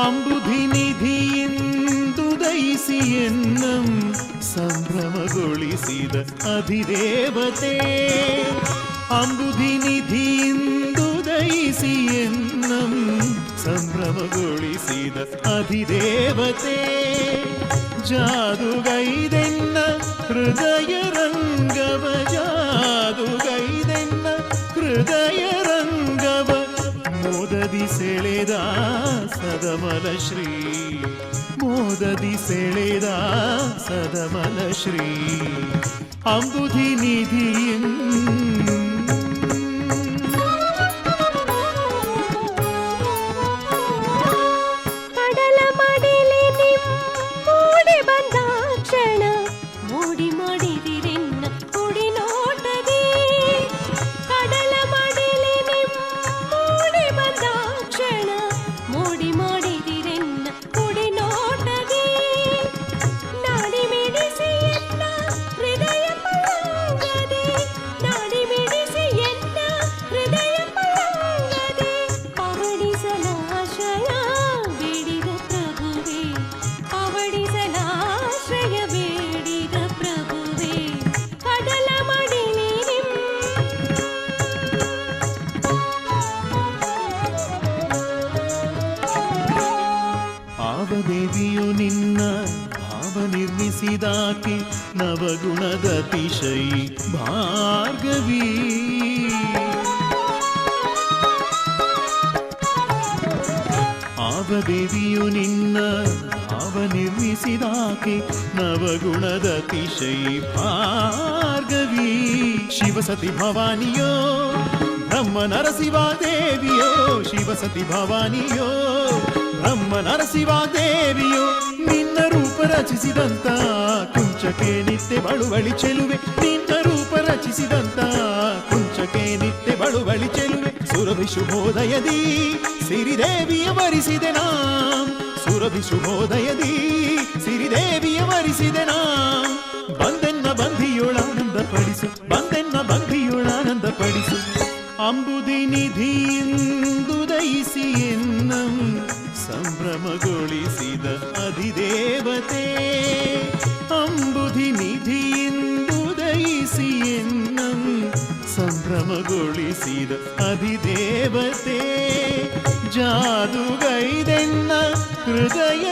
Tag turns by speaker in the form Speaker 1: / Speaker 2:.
Speaker 1: ಅಂಬುಧಿ ನಿಧಿಯಿಂದು ದಯಿಸಿ ಎನ್ನಂ ಸಂಭ್ರಮಗೊಳಿಸಿದ ಅಧಿದೇವತೆ ಅಂಬುಧಿ ನಿಧಿಯಿಂದು ದಯಿಸಿ ಎನ್ನಂ ಸಂಭ್ರಮಗೊಳಿಸಿದ ಅಧಿದೇವತೆ ಜಾದುಗೈದೆನ್ನ ಹೃದಯ ರಂಗವ ಜಾದುಗೈದೆನ್ನ ಹೃದಯ ರಂಗವ ಮೋದದಿ ಸೆಳೆದ ಸದಮಲ ಶ್ರೀ ಮೋದದಿ ಸೆಳೆದ ಸದಮಲ ಶ್ರೀ ಅಂಬುಧಿ ನಿಧಿಯನ್ ಭಾವ ನಿರ್ಮಿಸಿದಾಕೆ ನವಗುಣದ ಅತಿಶಯಿ ಭಾರ್ಗವಿ. ಆವದೇವಿಯು ನಿನ್ನ ಭಾವ ನಿರ್ಮಿಸಿದಾಕೆ ನವಗುಣದ ಅತಿಶಯಿ ಭಾರ್ಗವಿ. ಶಿವಸತಿ ಭವಾನಿಯೋ ಬ್ರಹ್ಮ ನರಸಿವ ದೇವಿಯೋ ಶಿವಸತಿ ಭವಾನಿಯೋ ಬ್ರಹ್ಮ ನರಸಿವ ದೇವಿಯೋ ನಿನ್ನ ರೂಪ ರಚಿಸಿದಂತ ಕುಂಚಕ್ಕೆ ನಿತ್ಯ ಬಳುವಳಿ ಚೆಲುವೆ ನಿನ್ನ ರೂಪ ರಚಿಸಿದಂತ ಕುಂಚಕ್ಕೆ ನಿತ್ಯ ಬಳುವಳಿ ಚೆಲುವೆ ಸುರಭಿ ಶುಭೋದಯದಿ ಸಿರಿದೇವಿಯ ವರಿಸಿದೆ ನಾಂ ಸುರಭಿ ಶುಭೋದಯದಿ ಸಿರಿದೇವಿಯ ವರಿಸಿದೆ ನಾಂ ಬಂದೆನ್ನ ಬಂಧಿಯೊಳಾನಂದ ಪಡಿಸು ಬಂದೆನ್ನ ಬಂಧಿಯೊಳಾನಂದ ಪಡಿಸು ಅಂಬುದಿ ನಿಧಿಯಿಂದು ದಯಿಸಿ ಎನ್ನಂ ಸಂಭ್ರಮಗೊಳಿಸಿದ ಅಧಿದೇವತೆ ಸಂಭ್ರಮಗೊಳಿಸಿದ ಅಧಿದೇವತೆ ಜಾದುಗೈದೆನ್ನ ಹೃದಯ